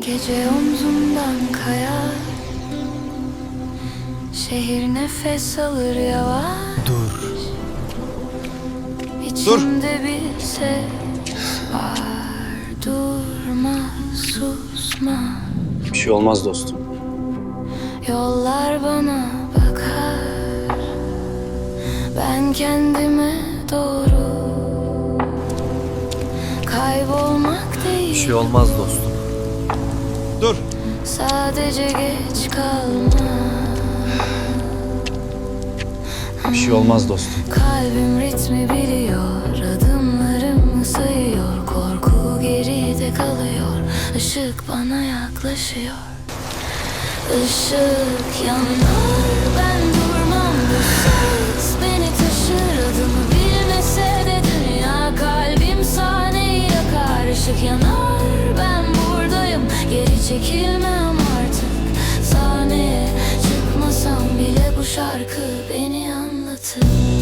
Gece omzumdan kayar Şehir nefes alır yavaş Dur. İçimde bir ses var Durma susma Bir şey olmaz dostum. Yollar bana Ben kendime doğru Kaybolmak değil Bir şey olmaz dostum. Dur. Sadece geç kalma Bir şey olmaz dostum. Kalbim ritmi biliyor Adımlarım sayıyor Korku geride kalıyor Işık bana yaklaşıyor Işık yanar Ben durmam bu ses çekilmem artık. Sahneye çıkmasam bile bu şarkı beni anlatır